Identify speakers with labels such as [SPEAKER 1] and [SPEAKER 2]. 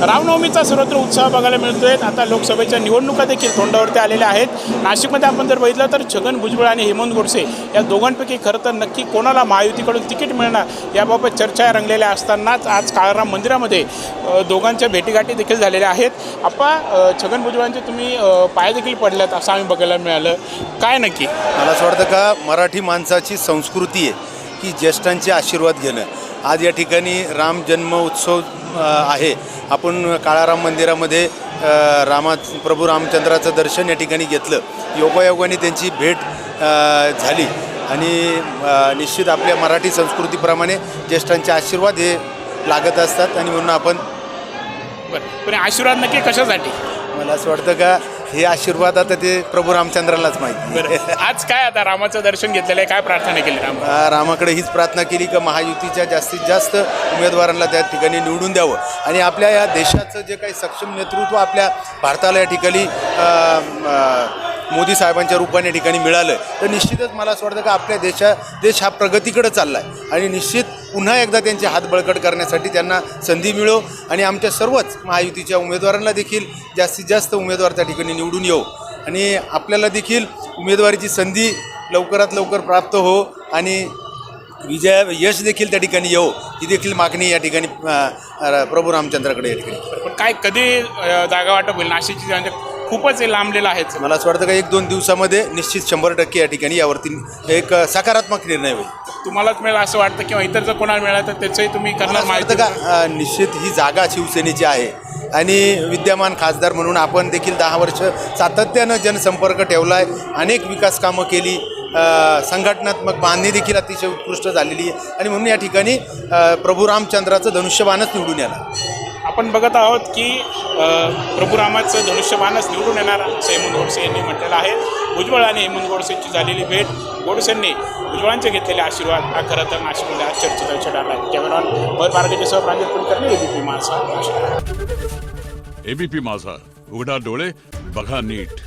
[SPEAKER 1] रामनवमीचा सर्वत्र उत्साह बघायला मिळतोय. आता लोकसभेच्या निवडणुका देखील तोंडावरती आलेल्या आहेत. नाशिकमध्ये आपण जर बघितलं तर छगन भुजबळ आणि हेमंत गोडसे या दोघांपैकी खरं तर नक्की कोणाला महायुतीकडून तिकीट मिळणार याबाबत चर्चा रंगलेल्या असतानाच आज काळाराम मंदिरामध्ये दोघांच्या भेटीगाठी देखील झालेल्या आहेत. आपा छगन भुजबळांचे तुम्ही पायदेखील पाय देखील पडल्यात असं आम्ही बघायला मिळालं. काय नक्की?
[SPEAKER 2] मला असं वाटतं का मराठी माणसाची संस्कृती आहे की ज्येष्ठांचे आशीर्वाद घेणं. आज या ठिकाणी राम जन्म उत्सव आहे. आपण काळाराम मंदिरामध्ये रामा प्रभू रामचंद्राचं दर्शन या ठिकाणी घेतलं. योगायोगाने त्यांची भेट झाली. आणि निश्चित आपल्या मराठी संस्कृतीप्रमाणे ज्येष्ठांचे आशीर्वाद हे लागत असतात आणि म्हणून आपण
[SPEAKER 1] बरं. पण आशीर्वाद नक्की कशासाठी?
[SPEAKER 2] मला असं वाटतं का हे आशीर्वाद आता ते प्रभू रामचंद्रालाच माहिती
[SPEAKER 1] बरं. आज काय आता रामाचं दर्शन घेतलेलं आहे? काय प्रार्थना केली राम?
[SPEAKER 2] रामाकडे हीच प्रार्थना केली का महायुतीच्या जास्तीत जास्त उमेदवारांना त्या ठिकाणी निवडून द्यावं. आणि आपल्या या देशाचं जे काही सक्षम नेतृत्व आपल्या भारताला या ठिकाणी मोदी साहेबांच्या रूपाने या ठिकाणी मिळालं तर निश्चितच मला असं वाटतं का आपल्या देशा देश हा प्रगतीकडे चालला आहे आणि निश्चित पुन्हा एकदा त्यांचे हात बळकट करण्यासाठी त्यांना संधी मिळो आणि आमच्या सर्वच महायुतीच्या उमेदवारांना देखील जास्तीत जास्त उमेदवार त्या ठिकाणी निवडून येऊ आणि आपल्याला देखील उमेदवारीची संधी लवकरात लवकर प्राप्त हो आणि विजया यश देखील त्या ठिकाणी येऊ ही देखील मागणी या ठिकाणी प्रभू रामचंद्राकडे या ठिकाणी.
[SPEAKER 1] पण काय कधी जागा वाटप होईल? नाशिकची खूपच हे लांबलेलं आहे.
[SPEAKER 2] मला असं वाटतं का एक दोन दिवसामध्ये निश्चित शंभर टक्के या ठिकाणी यावरती एक सकारात्मक निर्णय होईल.
[SPEAKER 1] तुम्हालाच मिळेल असं वाटतं किंवा इतर जर कोणाला मिळालं तर त्याचंही तुम्ही
[SPEAKER 2] मला
[SPEAKER 1] करणार
[SPEAKER 2] असं वाटतं
[SPEAKER 1] माहिती.
[SPEAKER 2] का अ, निश्चित ही जागा शिवसेनेची आहे. आणि विद्यमान खासदार म्हणून आपण देखील दहा वर्ष सातत्यानं जनसंपर्क ठेवला आहे अनेक विकास कामं केली अ, संघटनात्मक बांधणी देखील अतिशय उत्कृष्ट झालेली आहे. आणि म्हणून या ठिकाणी अ, प्रभू रामचंद्राचं धनुष्यबाणच निवडून येणार.
[SPEAKER 1] आपण बघत आहोत की प्रभू रामाचं धनुष्यबाणच निवडून येणार असं हेमंत गोडसे यांनी म्हटलेलं आहे. भुजबळ आणि हेमंत गोडसेंची झालेली भेट गोडसेंनी भुजबळांचे घेतलेले आशीर्वाद हा खरं तर नाशिकमध्ये आज चर्चेचा विषय ठरला. आहे कॅमेरॉन भर सह प्रांजल कुलकर्णी एबीपी माझा
[SPEAKER 3] एबीपी माझा. उघडा डोळे बघा नीट.